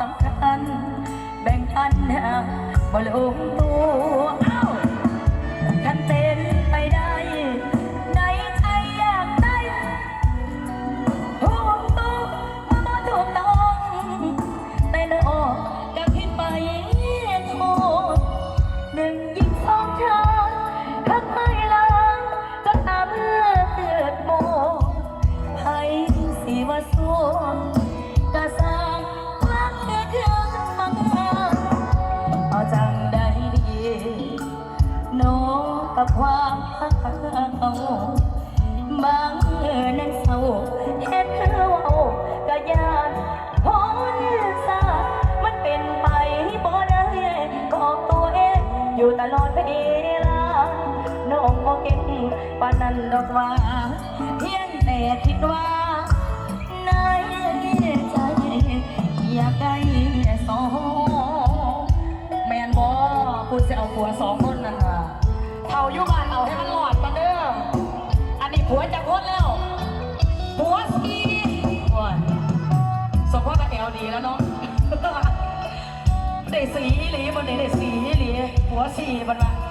สำคัญ แบ่งปันหาบ่ลงตัวเอ้าคันเป็นไปได้ในใจอยากได้ห่วงตัวมาบ่ถูกต้องแต่เนออกก็คิดไปโทษหนึ่งยิงสองชาทักไม่ลาก็ตามเลือดโมให้สิว่าสัวกาบางเมื่อนั้นเศร้าเฮ็ดเธอเว้ากะยานพ้นซามันเป็นไปบ่ได้บอกตัวเองอยู่ตลอดเวลาน้องบ่เก่งปานนั้นดอกว่า เพียงแต่คิดว่าในใจอยากได้สองแมนบอพูดจะเอาผัวสองคนนั่นน่ะเท่าอยู่บ้านเอาให้มันลอ หัวจะพ้นแล้วหัวสีโอ้ยสมพ่อกับแอลดีแล้วเนาะได้สีอีหลีบนนี้ได้สีอีหลีหัวสีบันมาเอา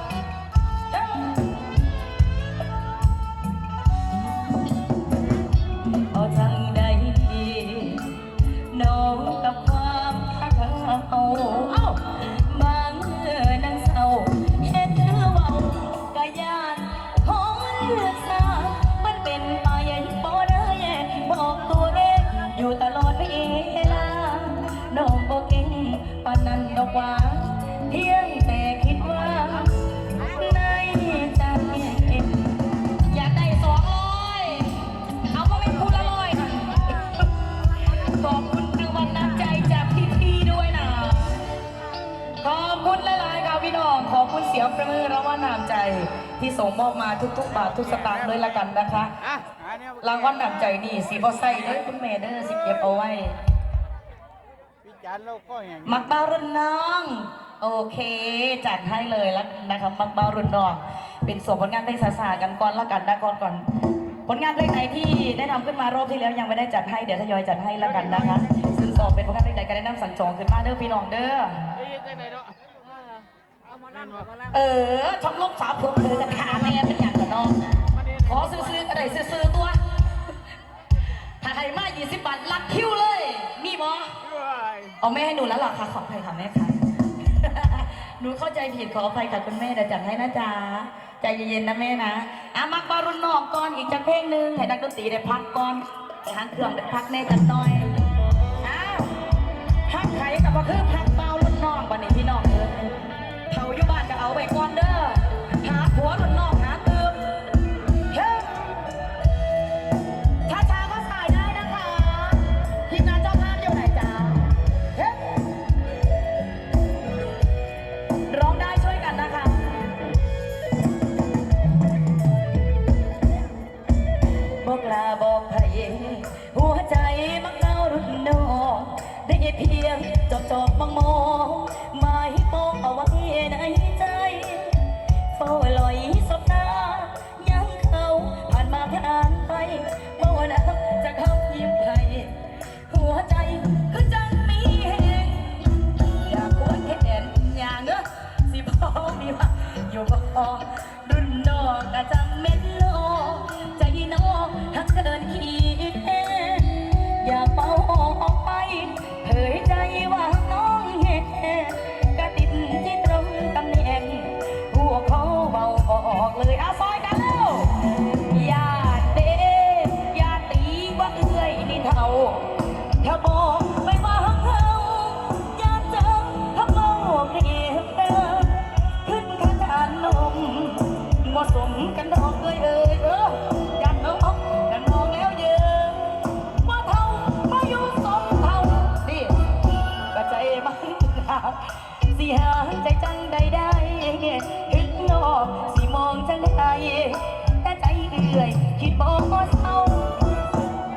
เสียงประมือรางวัลน้ำใจที่ส่งมอบมาทุกๆ บาททุกสตางค์เลยละกันนะคะ อะหาแนวรางวัลน้ำใจนี่สีบอไซเด้อคุณแม่เด้อสิเก็บเอาไว้ วิจารณ์เราก็อย่างมักเบารุ่นน้อง โอเค จัดให้เลยแล้วนะครับมักเบารุ่นน้อง เป็นส่วนผลงานเพลงสาสากันก่อนละกันนะก่อนก่อน ผลงานเพลงไหนที่ได้ทำขึ้นมารอบที่แล้วยังไม่ได้จัดให้เดี๋ยวทยอยจัดให้ละกันนะคะซึ่งสองเป็นผลงานเพลงใดก็ได้นำสั่งจองขึ้นมาเด้อพี่น้องเด้อเอ้ยจังไหนเนาะ เอามานั่งเอามานั่งเออชอบลบสาวเพิ่มเธอจะขาแม่เป็นอย่างกับน้องขอซื้อๆก็ได้ซื้อๆตัว ถ้าใครมา20บาทลักคิวเลย มีบอด้วยเอาแม่ให้หนูแล้วเหรอคะขออภัยค่ะแม่ค่ะหนูเข้าใจผิดขออภัยค่ะคุณแม่เดี๋ยวจัดให้นะจ๊ะใจเย็นๆนะแม่นะอะมักบารุนนอกก่อนอีกจักเพลงหนึ่งให้นักดนตรีได้พักก่อนไปหางเครื่องได้พักแน่จักหน่อยอ้าวพักไข่กับว่าคือพักเบารุ่นน้องบันนี้พี่น้องเอ้ย เอาไว้ก่อนเด้อหาผัวรุ่นนองหาเติมเฮ้ยถ้าช้าก็สายได้นะคะทีมงานเจ้าภาพอยู่ไหนจ๊ะเฮ้ยร้องได้ช่วยกันนะคะบอกลาบอกไผหัวใจมักเงารุ่นนองได้เพียงจอบจอบมองมอง เหมาสมกันดอกเอ้ยเอ้ยเออกันน้องกันมองแล้วเยอะว่าเท่ามาอยู่สมเท่านี่ก็ใจมันหาวสิหาใจจังใดได้ถึงนอกสิมองจังใดแต่ใจเอื่อยคิดบอกว่าเศร้า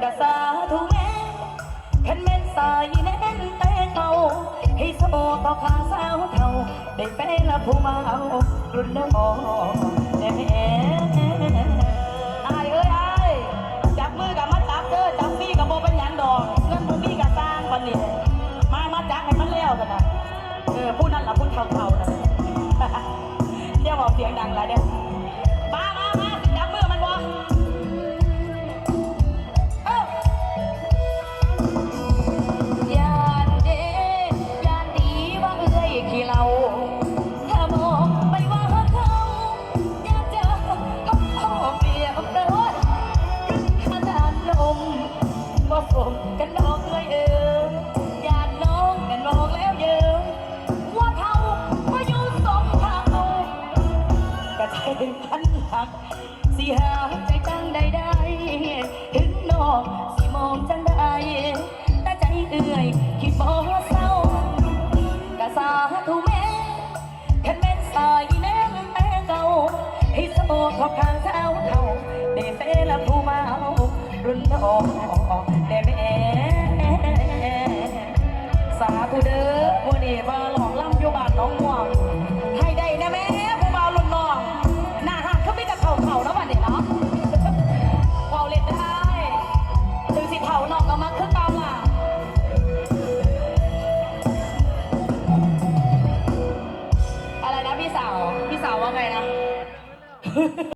กะสาธุแม่ขันแม่นสายแน่นแต่เก่าให้โซต่อขาสาวเท่าได้แฟนละผู้มาเอารุ่นน้อง ไอ้เอ้ยไอ้จับมือกับมัดตาบดจับมีกับโบป็นหยังดอกเงินบ่มีกับสร้างบันนี้มามาจับวกันนะเออพูดนั่นล่ะพูดเทาๆนะเดี๋ยวบอกเสียงดังแล้วเด้อ สิหาใจจังใดได้ถึงนอกสิมองจังได้แต่ใจเอื่อย คิดบ่เศร้ากะสาธุแม่คันแม่นสายแน่แต่เก่าให้สมองขอบข้างเท้าเท่าได้เฟละผู้มาเอารุ่นน้อง